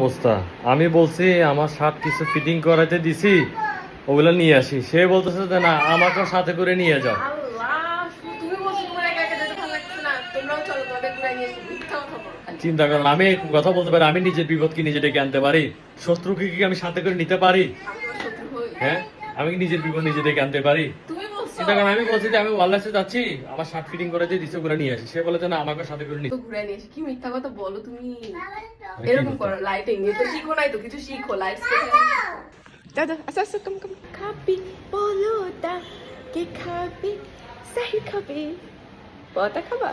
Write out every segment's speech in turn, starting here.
অবস্থা। আমি বলছি, আমার শার্ট কিছু ফিটিং করাতে দিছি, ওগুলো নিয়ে আসি। সে বলতেছে যে, না, আমাকে সাথে করে নিয়ে যাও। চিন্তা করেন, আমি কথা বলতে পারি, আমি নিজের বিপদ কি নিজে ডেকে আনতে পারি। শত্রুকে কি আমি সাথে করে নিতে পারি? হ্যাঁ? আমি নিজের বিপদ নিজে ডেকে আনতে পারি? চিন্তা করেন আমি বলছি যে আমি ওয়ারলেসে যাচ্ছি? আমার শার্ট ফিটিং করে দিয়ে দিছে ওগুলো নিয়ে আসি। সে বলেছে না আমাকে সাথে করে তো ঘুরে নিয়ে এসো কি মিথ্যা কথা বলো তুমি? এরকম করো লাইটিং এ তো শিখো নাই তো কিছু শিখো লাইট দাদা আস্তে আস্তে কম কম খাবি বলো দা কে খাবি? সাহি খাবি। পতা খাবা?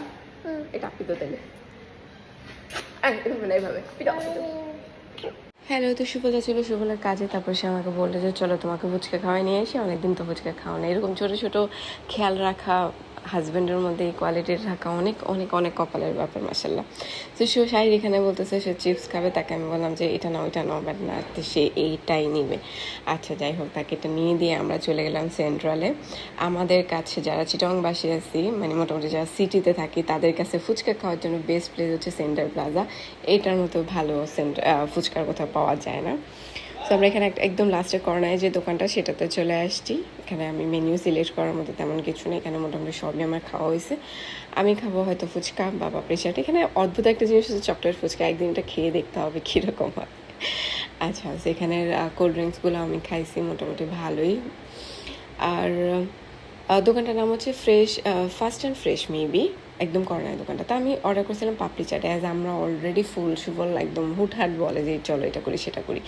এটা আপনি তো তাইলে এরকম না এইভাবে। পিটাও হ্যালো, তো সুফলা ছিল সুফলার কাজে, তারপর সে আমাকে বলল যে, চলো তোমাকে ফুচকা খাওয়াই নিয়ে এসে অনেকদিন তো ফুচকা খাও না এরকম ছোটো ছোটো খেয়াল রাখা হাজব্যান্ডের মধ্যে এই কোয়ালিটির রাখা অনেক অনেক অনেক কপালের ব্যাপার মাসাল্লাহ তো সে শাহির এখানে বলতেছে, সে চিপস খাবে। তাকে আমি বললাম যে, এটা না ওইটা নাও। বাট না সে এইটাই নিবে। আচ্ছা যাই হোক, তাকে এটা নিয়ে দিয়ে আমরা চলে গেলাম সেন্ট্রালে। আমাদের কাছে যারা চিটংবাসী আছি মানে মোটামুটি যারা সিটিতে থাকি, তাদের কাছে ফুচকা খাওয়ার জন্য বেস্ট প্লেস হচ্ছে সেন্টার প্লাজা। এটার মতো ভালো সেন্টার ফুচকার কোথাও পাওয়া যায় না। তো আমরা এখানে একদম লাস্টে কর্নারে যে দোকানটা, সেটাতে চলে আসছি। এখানে আমি মেনিউ সিলেক্ট করার মতো তেমন কিছু নেই। এখানে মোটামুটি সবই আমার খাওয়া হয়েছে। আমি খাব হয়তো ফুচকা বা পাপড়ি চাট। এখানে অদ্ভুত একটা জিনিস হচ্ছে চকলেট ফুচকা। একদিন এটা খেয়ে দেখতে হবে কীরকম হয়। আচ্ছা সেখানের কোল্ড ড্রিঙ্কসগুলো আমি খাইছি মোটামুটি ভালোই। আর দোকানটার নাম হচ্ছে fresh first and fresh maybe একদম কর্নার দোকানটা। তা আমি অর্ডার করেছিলাম পাপড়ি চাট। অ্যাজ আমরা অলরেডি ফুল সুফল একদম হুটহাট বলে যে চলো এটা করি, সেটা করি।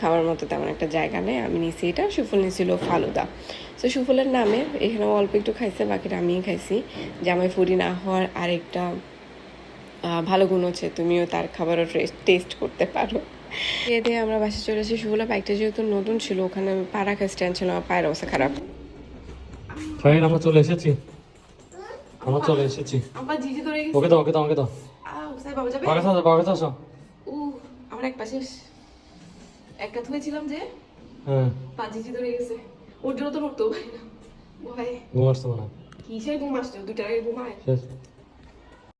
খাওয়ার মতো তেমন একটা জায়গা নেই আমি নিছি এটা সুফল নিছিল ফালুদা। তো সুফলের নামে এখানে অল্প একটু খাইছে বাকিটা আমিই খাইছি। জামাই ফুরি না হওয়ার আরেকটা ভালো গুণ হচ্ছে তুমিও তার খাবারও টেস্ট করতে পারো। খেয়ে দিয়ে আমরা বাসে চলে এসেছি সুফলা বাইকটা যেহেতু নতুন ছিল ওখানে পা রাখা স্ট্যান্ড ছিল আমার পায়ের অবস্থা খারাপ। ফাইন আমরা চলে এসেছি। আমরা চলে এসেছি। আবার জিজি ধরে গেছে। ওকে দাও ওকে দাও ওকে দাও। বাবা যাবে? আমার এক পাশে একটা ধুয়েছিলাম যে হ্যাঁ। পা জিজি ধরে গেছে। ওর জন্য তো নড়তেও পারি না। ভয়। ঘুমাচ্ছো না কিসের ঘুম আসছে? দুইটার আগে ঘুমায়